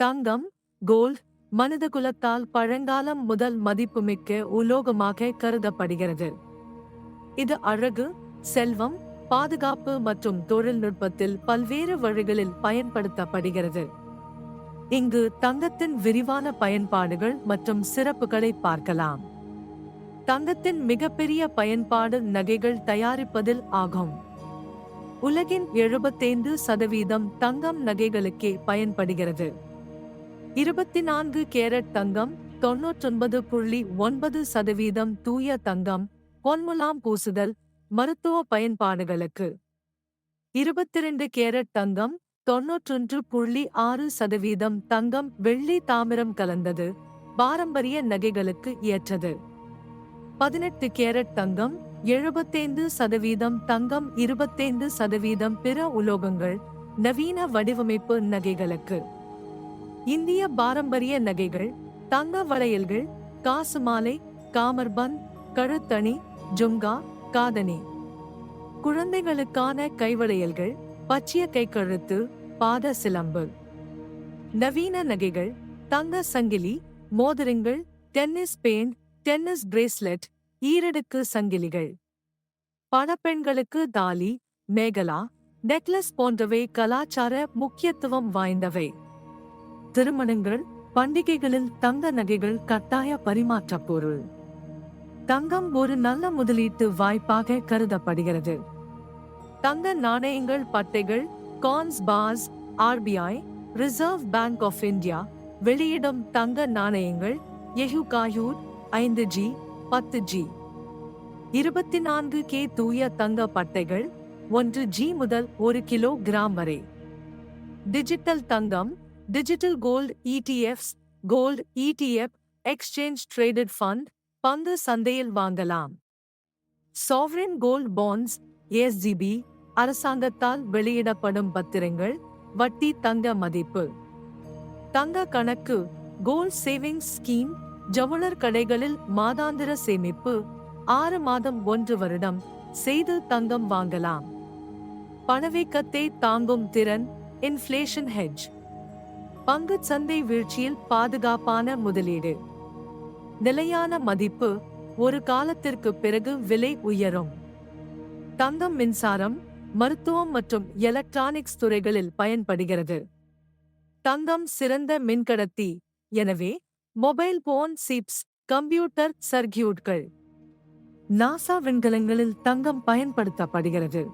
தங்கம் gold மனித குலத்தால் பழங்காலம் முதல் மதிப்புமிக்க உலோகமாக கருதப்படுகிறது. இது அழகு செல்வம் பாதுகாப்பு மற்றும் தொழில்நுட்பத்தில் பல்வேறு வழிகளில் பயன்படுத்தப்படுகிறது. இங்கு தங்கத்தின் விரிவான பயன்பாடுகள் மற்றும் சிறப்புகளை பார்க்கலாம். தங்கத்தின் மிகப்பெரிய பயன்பாடு நகைகள் தயாரிப்பதில் ஆகும். உலகின் எழுபத்தைந்து சதவீதம் தங்கம் நகைகளுக்கே பயன்படுகிறது. இருபத்தி நான்கு கேரட் தங்கம் தொன்னூற்றொன்பது புள்ளி ஒன்பது சதவீதம் தூய தங்கம் பொன்முலாம் பூசுதல் மருத்துவ பயன்பாடுகளுக்கு. இருபத்திரண்டு கேரட் தங்கம் தொன்னூற்றொன்று புள்ளி ஆறு சதவீதம் தங்கம் வெள்ளி தாமிரம் கலந்தது பாரம்பரிய நகைகளுக்கு ஏற்றது. பதினெட்டு கேரட் தங்கம் எழுபத்தைந்து சதவீதம் தங்கம் இருபத்தைந்து சதவீதம் பிற உலோகங்கள் நவீன வடிவமைப்பு நகைகளுக்கு. இந்திய பாரம்பரிய நகைகள் தங்க வளையல்கள் காசு மாலை காமர்பந்த் கழுத்தணி ஜுங்கா காதணி. குழந்தைகளுக்கான கைவளையல்கள் பச்சிய கைக்கழுத்து பாத சிலம்பு. நவீன நகைகள் தங்க சங்கிலி மோதிரங்கள் டென்னிஸ் பேண்ட் டென்னிஸ் பிரேஸ்லெட் ஈரடுக்கு சங்கிலிகள். பணப்பெண்களுக்கு தாலி மேகலா நெக்லஸ் போன்றவை கலாச்சார முக்கியத்துவம் வாய்ந்தவை. திருமணங்கள் பண்டிகைகளில் தங்க நகைகள் கட்டாய பரிமாற்ற பொருள். தங்கம் ஒரு நல்ல முதலீட்டு வாய்ப்பாக கருதப்படுகிறது. தங்க நாணயங்கள் பட்டைகள் coins bars RBI Reserve Bank of India வெளியிடும் தங்க நாணயங்கள் எஹு காயூர் ஐந்து ஜி பத்து ஜி. இருபத்தி நான்கு கே தூய தங்க பட்டைகள் ஒன்று ஜி முதல் ஒரு கிலோ கிராம் வரை. டிஜிட்டல் தங்கம் digital gold ETFs gold ETF exchange traded fund பங்கு சந்தையில் வாங்கலாம். சாவரின் கோல்ட் பாண்ட்ஸ் எஸ்ஜிபி அரசாங்கத்தால் வெளியிடப்படும் பத்திரங்கள் வட்டி தங்க மதிப்பு. தங்க கணக்கு கோல்ட் சேவிங்ஸ் ஸ்கீம் ஜவுளர் கடைகளில் மாதாந்திர சேமிப்பு ஆறு மாதம் ஒன்று வருடம் செய்து தங்கம் வாங்கலாம். பணவீக்கத்தை தாங்கும் திறன் இன்ஃப்ளேஷன் ஹெட்ஜ் பங்குச் சந்தை வீழ்ச்சியில் பாதுகாப்பான முதலீடு. நிலையான மதிப்பு ஒரு காலத்திற்கு பிறகு விலை உயரும். தங்கம் மின்சாரம் மருத்துவம் மற்றும் எலக்ட்ரானிக்ஸ் துறைகளில் பயன்படுகிறது. தங்கம் சிறந்த மின்கடத்தி எனவே மொபைல் போன் சிப்ஸ் கம்ப்யூட்டர் சர்க்கியூட்கள் நாசா விண்கலங்களில் தங்கம் பயன்படுத்தப்படுகிறது.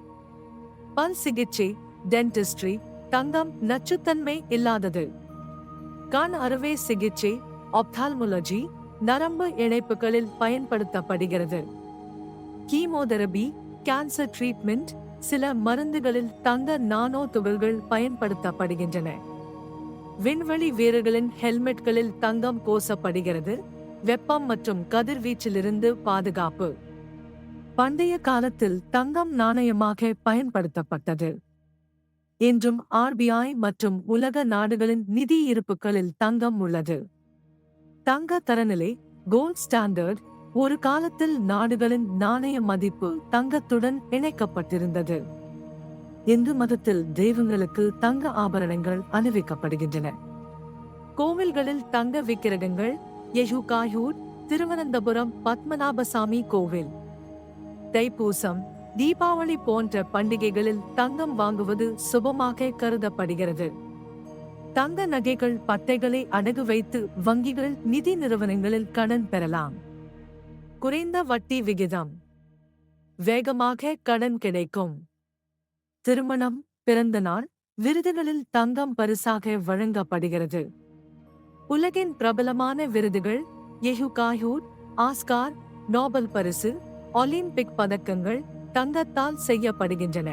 பல் சிகிச்சை டென்டிஸ்ட்ரி தங்கம் நச்சுத்தன்மை இல்லாதது. கண் அறுவை சிகிச்சை ஆப்தால்முலஜி நரம்பு இணைப்புகளில் பயன்படுத்தப்படுகிறது. கீமோதெரபி கேன்சர் ட்ரீட்மெண்ட் சில மருந்துகளில் தங்க நானோ துகள்கள் பயன்படுத்தப்படுகின்றன. விண்வெளி வீரர்களின் ஹெல்மெட்களில் தங்கம் கோசப்படுகிறது வெப்பம் மற்றும் கதிர்வீச்சிலிருந்து பாதுகாப்பு. பண்டைய காலத்தில் தங்கம் நாணயமாக பயன்படுத்தப்பட்டது. இன்றும் ஆர்பிஐ மற்றும் உலக நாடுகளின் நிதி இருப்புகளில் தங்கம் உள்ளது. தங்க தரநிலை கோல்ட் ஸ்டாண்டர்ட் ஒரு காலத்தில் நாடுகளின் நாணய மதிப்பு தங்கத்துடன் இணைக்கப்பட்டிருந்தது. இந்து மதத்தில் தெய்வங்களுக்கு தங்க ஆபரணங்கள் அணிவிக்கப்படுகின்றன. கோவில்களில் தங்க விக்கிரகங்கள் யெஹு காயூர் திருவனந்தபுரம் பத்மநாபசாமி கோவில். தைப்பூசம் தீபாவளி போன்ற பண்டிகைகளில் தங்கம் வாங்குவது சுபமாக கருதப்படுகிறது. தங்க நகைகள் பட்டைகளை அடகு வைத்து வங்கிகள் நிதி நிறுவனங்களில் கடன் பெறலாம். குறைந்த வட்டி விகிதம். வேகமாக கடன் கிடைக்கும். திருமணம் பிறந்த நாள் விருதுகளில் தங்கம் பரிசாக வழங்கப்படுகிறது. உலகின் பிரபலமான விருதுகள் எஹு காயூர் ஆஸ்கார் நோபல் பரிசு ஒலிம்பிக் பதக்கங்கள் தங்கத்தால் செய்யப்படுகின்றன.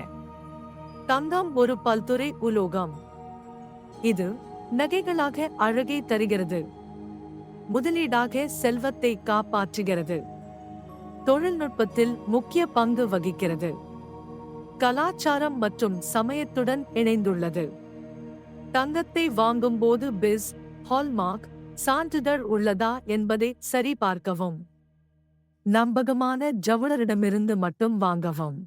தங்கம் ஒரு பல்துறை உலோகம். இது நகைகளாக அழகை தருகிறது. முதலீடாக செல்வத்தை காப்பாற்றுகிறது. தொழில்நுட்பத்தில் முக்கிய பங்கு வகிக்கிறது. கலாச்சாரம் மற்றும் சமயத்துடன் இணைந்துள்ளது. தங்கத்தை வாங்கும்போது பிஸ் ஹால்மார்க் சான்றிதழ் உள்ளதா என்பதை சரிபார்க்கவும். நம்பகமான ஜவுளரிடமிருந்து மட்டும் வாங்கவும்.